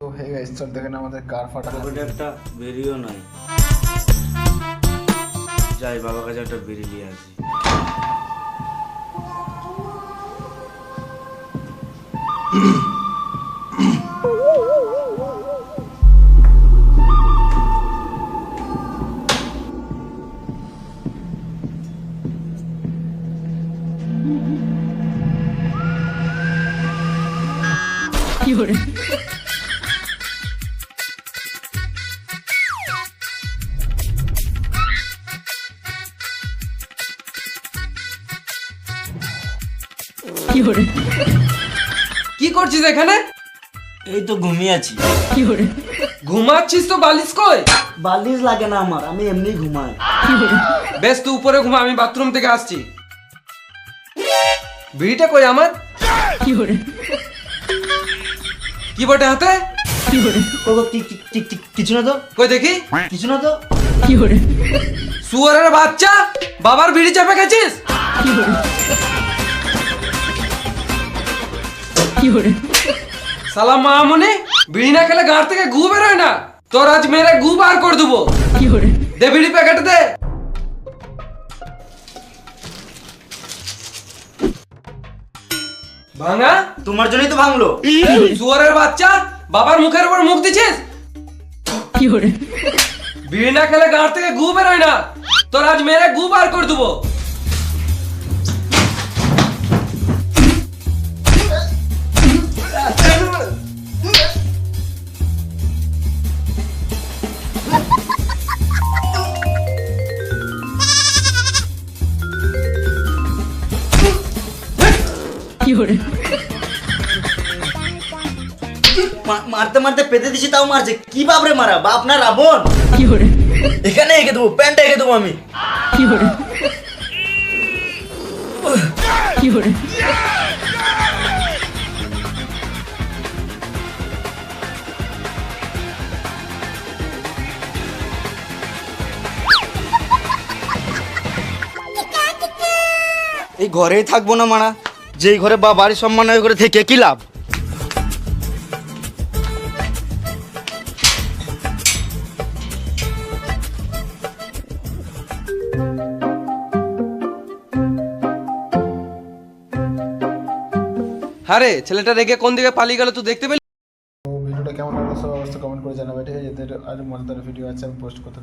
তো hey guys চল দেখেন আমাদের কার ফাটা একটা বেরিয়েও নাই। যাই বাবার কাছে একটা বেরিয়ে নিয়ে আসি। কি করছিস এখানে? এই তো ঘুমিয়ে আছি। ঘুমাচ্ছিস তো বালিশ কই? বালিশ লাগে না আমার আমি এমনি ঘুমাই। বেশ তুই উপরে ঘুমা আমি বাথরুম থেকে আসছি। বিড়িটা কই আমার? কি বটে হাতে? ও গো, কি- কি- কি- কি- কিছু না তো? কই দেখি? কিছু না তো? শুয়ারের বাচ্চা? বাবার বিড়ি চাপে গেছিস? সালাম মামুনি বিড়ি না খেলে গাঁট থেকে গু বেরোয় না। তোর আজ মেরে গু বার করে দেবো। দে বিড়ি প্যাকেট দে। ভাঙা? তোমার জন্যই তো ভাঙলো। শুয়ারের বাচ্চা বাবার মুখের উপর মুখ দিছিস? বিড়ি না খেলে গাঁট থেকে গু বেরোয় না। তোর আজ মেরে গু বার করে দেবো। মারতে মারতে পেতে দিছি তাও মারছে। কি বাপরে মারা? বাপ না রাবণ? এখানে এঁকে দেবো প্যান্টটা এঁকে দেবো আমি। এই ঘরেই থাকব না মারা। যেই ঘরে বা বাড়ির সম্মান হয় ওই ঘরে থেকে কি লাভ? আরে ছেলেটা রেগে কোন দিকে পালিয়ে গেল তুই দেখতে পেলি? ভিডিওটা কেমন লাগল সব অবশ্যই কমেন্ট করে জানাবে ঠিক আছে? এদের আরও মজাদার ভিডিও আছে আমি পোস্ট করতে